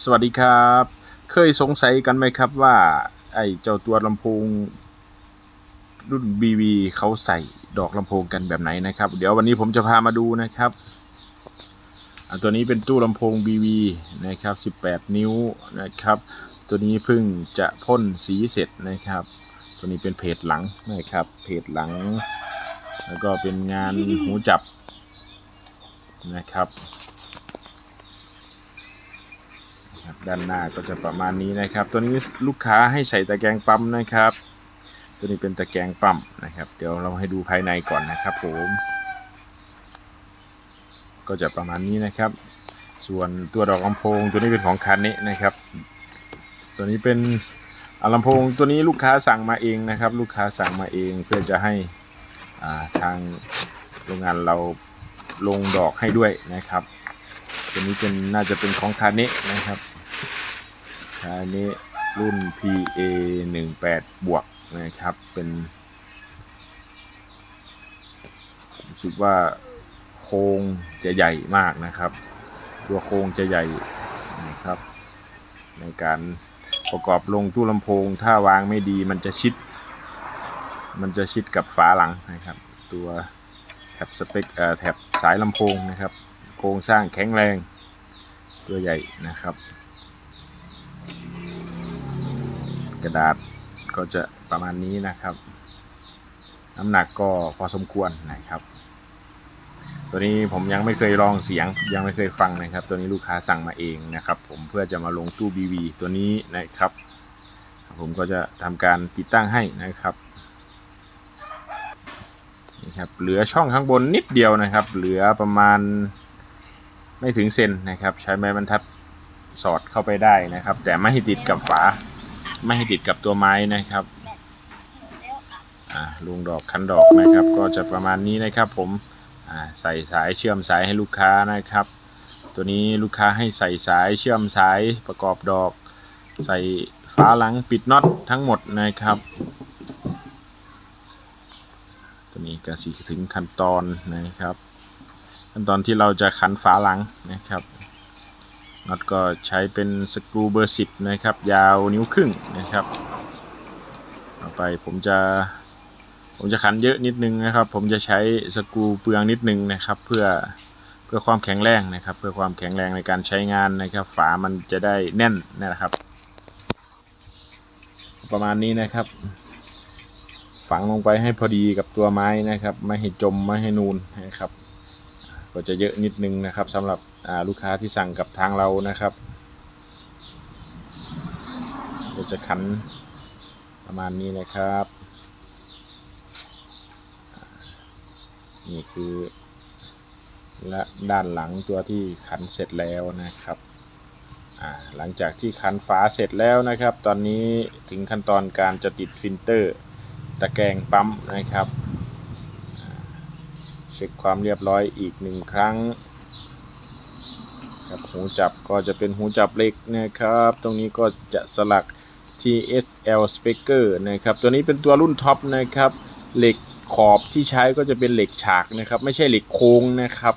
สวัสดีครับ เคยสงสัยกันไหมครับว่า ไอ้เจ้าตัวลำโพงรุ่น BV เขาใส่ดอกลำโพงกันแบบไหนนะครับ เดี๋ยววันนี้ผมจะพามาดูนะครับอ่าตัวนี้เป็นตู้ลำโพง BV นะครับ 18 นิ้วนะครับ ตัวนี้เพิ่งจะพ่นสีเสร็จนะครับ ตัวนี้เป็นเพจหลังนะครับ เพจหลัง แล้วก็เป็นงานหูจับนะครับ ครับ ด้านหน้าก็จะประมาณนี้นะครับ ตัวนี้ลูกค้าให้ใส่ตะแกรงปั๊มนะครับ ตัวนี้เป็นตะแกรงปั๊มนะครับ เดี๋ยวเราให้ดูภายในก่อนนะครับผมก็จะประมาณนี้นะครับ ส่วนตัวดอกลำโพงตัวนี้เป็นของคันนี้นะครับ ตัวนี้เป็นลำโพงตัวนี้ลูกค้าสั่งมาเองนะครับ ลูกค้าสั่งมาเองเพื่อจะให้ทางโรงงานเราลงดอกให้ด้วยนะครับ ตัวนี้เป็นน่าจะเป็นของคาเนะนะครับ คาเนะรุ่น PA 18บวกนะครับ เป็นรู้สึกว่าโครงจะใหญ่มากนะครับ ตัวโครงจะใหญ่นะครับ ในการประกอบลงตู้ลำโพง ถ้าวางไม่ดีมันจะชิด มันจะชิดกับฝาหลังนะครับ ตัวแถบสเปคเอ่อแถบสายลำโพงนะครับ โครงสร้างแข็งแรงตัวใหญ่นะครับ กระดาษก็จะประมาณนี้นะครับ น้ำหนักก็พอสมควรนะครับ ตัวนี้ผมยังไม่เคยลองเสียงยังไม่เคยฟังนะครับ ตัวนี้ลูกค้าสั่งมาเองนะครับ ผมเพื่อจะมาลงตู้ BV ตัวนี้นะครับ ผมก็จะทำการติดตั้งให้นะครับนี่ครับเหลือช่องข้างบนนิดเดียวนะครับ เหลือประมาณไม่ถึงเซนนะครับ ใช้ไม้บรรทัดสอดเข้าไปได้นะครับ แต่ไม่ติดกับฝา ไม่ให้ติดกับตัวไม้นะครับอ่าลุงดอกคันดอกนะครับ ก็จะประมาณนี้นะครับ ผมอ่าใส่สายเชื่อมสายให้ลูกค้านะครับ ตัวนี้ลูกค้าให้ใส่สายเชื่อมสายประกอบดอก ใส่ฝาหลังปิดน็อตทั้งหมดนะครับ ตัวนี้ก็สิถึงขั้นตอนนะครับ ขั้นตอนที่เราจะขันฝาหลังนะครับ น็อตก็ใช้เป็นสกรูเบอร์ 10 นะครับ ยาวนิ้วครึ่งนะครับต่อไปผมจะผมจะขันเยอะนิดนึงนะครับ ผมจะใช้สกรูเปลืองนิดนึงนะครับ เพื่อเพื่อความแข็งแรงนะครับ เพื่อความแข็งแรงในการใช้งานนะครับ ฝามันจะได้แน่นนะครับ ประมาณนี้นะครับ ฝังลงไปให้พอดีกับตัวไม้นะครับ ไม่ให้จมไม่ให้นูนนะครับ ก็จะเยอะนิดนึงนะครับสำหรับลูกค้าที่สั่งกับทางเรานะครับก็จะขันประมาณนี้นะครับ นี่คือและด้านหลังตัวที่ขันเสร็จแล้วนะครับหลังจากที่ขันฝาเสร็จแล้วนะครับ ตอนนี้ถึงขั้นตอนการจะติดฟิลเตอร์ตะแกรงปั๊มนะครับ เช็คความเรียบร้อยอีกหนึ่งครั้งครับหูจับก็จะเป็นหูจับเหล็กนะครับ ตรงนี้ก็จะสลัก TSL Speaker นะครับ ตัวนี้เป็นตัวรุ่นท็อปนะครับ เหล็กขอบที่ใช้ก็จะเป็นเหล็กฉากนะครับ ไม่ใช่เหล็กโค้งนะครับ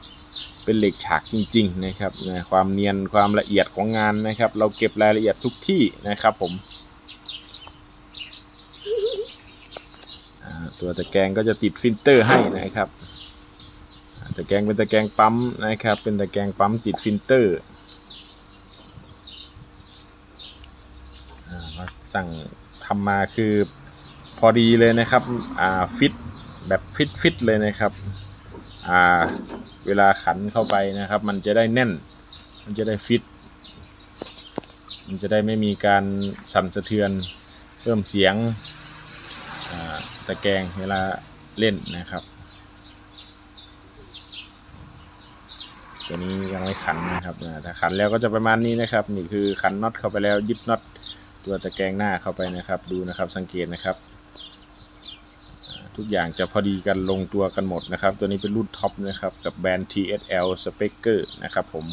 เป็นเหล็กฉากจริง ๆ นะครับนะความเนียนความละเอียดของงานนะครับ เราเก็บรายละเอียดทุกที่นะครับผมตัวตะแกรงก็จะติดฟิลเตอร์ให้นะครับ ตะแกรงเป็นตะแกรงปั๊มนะครับ เป็นตะแกรงปั๊มติดฟิลเตอร์สั่งทำมาคือพอดีเลยนะครับฟิตแบบฟิตฟิตเลยนะครับเวลาขันเข้าไปนะครับ มันจะได้แน่น มันจะได้ฟิต มันจะได้ไม่มีการสั่นสะเทือนเพิ่มเสียงตะแกรงเวลาเล่นนะครับ ตัวนี้ยังไม่ขันนะครับถ้าขันแล้วก็จะประมาณนี้นะครับ นี่คือขันน็อตเข้าไปแล้วยึดน็อตตัวตะแกรงหน้าเข้าไปนะครับ ดูนะครับสังเกตนะครับทุกอย่างจะพอดีกันลงตัวกันหมดนะครับ ตัวนี้เป็นรุ่นท็อปนะครับ กับแบรนด์ TSL Speaker นะครับผม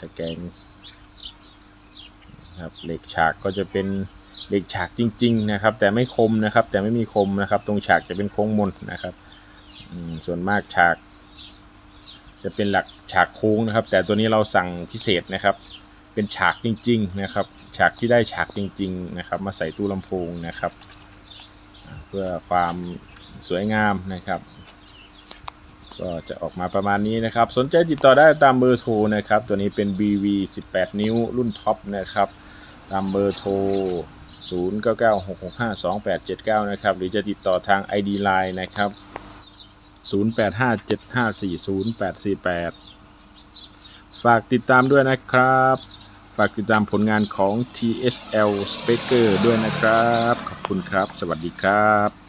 ตะแกรงครับเหล็กฉากก็จะเป็นเหล็กฉากจริง ๆ นะครับ แต่ไม่คมนะครับ แต่ไม่มีคมนะครับ ตรงฉากจะเป็นโค้งมนนะครับส่วนมากฉาก จะเป็นหลักฉากโค้งนะครับ แต่ตัวนี้เราสั่งพิเศษนะครับ เป็นฉากจริง ๆนะครับ ฉากที่ได้ฉากจริง ๆนะครับ มาใส่ตู้ลำโพงนะครับ เพื่อความสวยงามนะครับก็จะออกมาประมาณนี้นะครับ สนใจติดต่อได้ตามเบอร์โทรนะครับ ตัวนี้เป็น BV 18 นิ้วรุ่นท็อปนะครับ ตามเบอร์โทร 0996652879 นะครับ หรือจะติดต่อทาง ID Line นะครับ 0857540848 ฝากติดตามด้วยนะครับ ฝากติดตามผลงานของ TSL Speaker ด้วยนะครับ ขอบคุณครับ สวัสดีครับ